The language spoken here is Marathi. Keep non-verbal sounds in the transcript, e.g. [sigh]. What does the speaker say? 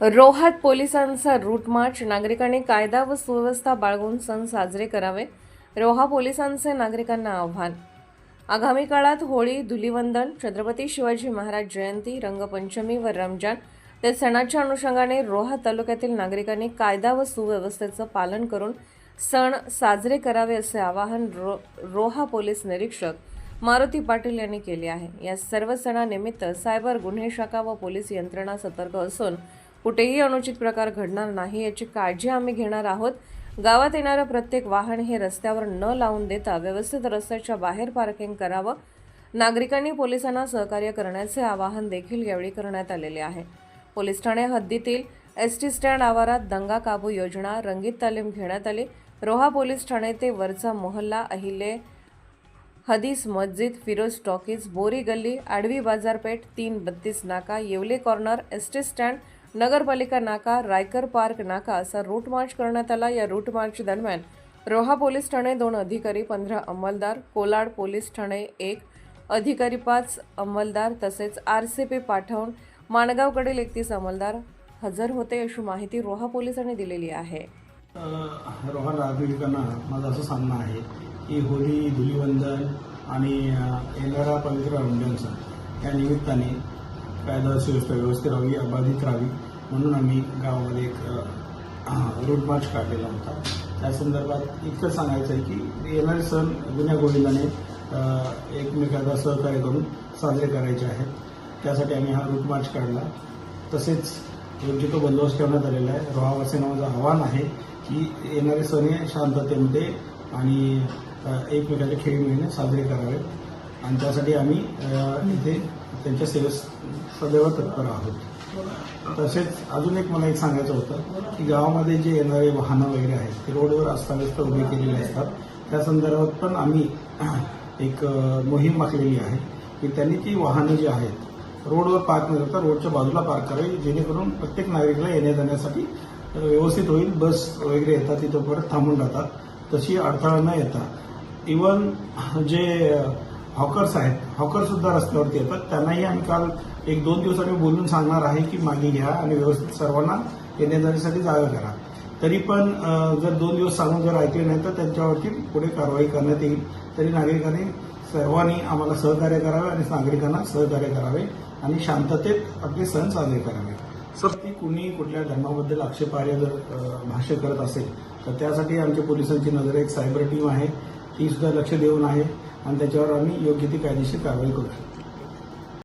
रोहात पोलिसांचा रूट मार्च नागरिकांनी कायदा व सुव्यवस्था बाळगून सण साजरे करावे. रोहा पोलिसांचे नागरिकांना आव्हान. आगामी काळात होळी धुलिवंदन छत्रपती शिवाजी महाराज जयंती रंगपंचमी व रमजान त्या सणाच्या अनुषंगाने रोहा तालुक्यातील नागरिकांनी कायदा व सुव्यवस्थेचं पालन करून सण साजरे करावे असे आवाहन रो रोहा पोलीस निरीक्षक मारुती पाटील यांनी केले आहे. या सर्व सणानिमित्त सायबर गुन्हे शाखा व पोलीस यंत्रणा सतर्क असून कुठेही अनुचित प्रकार घडणार नाही याची काळजी आम्ही घेणार आहोत. गावात येणारं प्रत्येक वाहन हे रस्त्यावर न लावून देता व्यवस्थित रस्त्याच्या बाहेर पार्किंग करावं. नागरिकांनी पोलिसांना सहकार्य करण्याचे आवाहन देखील यावेळी करण्यात आलेले आहे. पोलीस ठाणे हद्दीतील एस टी स्टँड आवारात दंगा काबू योजना रंगीत तालीम घेण्यात आली. रोहा पोलीस ठाणे ते वरचा मोहल्ला अहिले हदीस मस्जिद फिरोज टॉकीज बोरी गल्ली आडवी बाजारपेठ तीन बत्तीस नाका Yewale corner S T stand नगरपालिका नाका रायकर पार्क नाका असा रूट मार्च करण्यात आला. या रूट मार्च दरम्यान रोहा पोलीस ठाणे दोन अधिकारी पंधरा अंमलदार कोलाड पोलीस ठाणे एक अधिकारी पाच अंमलदार तसेच आर सी पी पाठवून माणगावकडील एकतीस अंमलदार हजर होते अशी माहिती रोहा पोलिसांनी दिलेली आहे. रोहा नागरिकांना माझं असं सांगणं आहे की होळी धुलीवंदन आणि येणारा पवित्र रमजान या निमित्ताने कायदा सुव्यवस्था व्यवस्थित राहावी अबाधित राहावी म्हणून आम्ही गावामध्ये एक रोड मार्च काढलेला होता. त्या संदर्भात इतकं सांगायचं आहे की येणारे सण गुन्ह्या गोविंदाने अ, एकमेकांना सहकार्य करून साजरे करायचे आहेत. त्यासाठी आम्ही हा रूट मार्च काढला. तसेच योग्य तो बंदोबस्त ठेवण्यात आलेला आहे. रोहावासी माझं आव्हान आहे की येणारे सण हे शांततेमध्ये आणि एकमेकाचे खेळी मिळणे साजरे करावे आणि त्यासाठी आम्ही इथे त्यांच्या सेवेस सदैव तत्पर आहोत. तसेच अजून एक मला एक सांगायचं होतं की गावामध्ये जे येणारे वाहनं वगैरे आहेत ते रोडवर अस्ताव्यस्त उभे केलेले असतात. त्या संदर्भात पण आम्ही [clears throat] एक मोहीम आखलेली आहे की त्यांनी ती वाहनं जी आहेत रोडवर पार्क न करता रोडच्या बाजूला पार्क करावी जेणेकरून प्रत्येक नागरिकाला येण्या जाण्यासाठी व्यवस्थित होईल बस वगैरे येतात तिथं परत थांबून राहतात. तशी अडथळा न येता. इवन जे हॉकर्स आहेत. हॉकर सुद्धा रस्त्यावरती येतात. त्यांनाही आम्ही काल एक दोन दिवस आम्ही बोलून सांगणार आहे की मागे घ्या आणि व्यवस्थित सर्वांना येण्या जाण्यासाठी जागा करा. तरी पण जर दोन दिवस सांगून जर ऐकले नाही तर त्यांच्यावरती पुढे कारवाई करण्यात येईल. तरी नागरिकांनी सर्वांनी आम्हाला सहकार्य करावे आणि नागरिकांना सहकार्य करावे आणि शांततेत आपले सण साजरे करावे. सर ती कुणी कुठल्या धर्माबद्दल आक्षेपार्ह जर भाष्य करत असेल तर त्यासाठी आमच्या पोलिसांची नजर एक सायबर टीम आहे. ती सुद्धा लक्ष देऊन आहे. आणि त्याच्यावर आम्ही योग्य ती कायदेशीर कारवाई करू शकतो.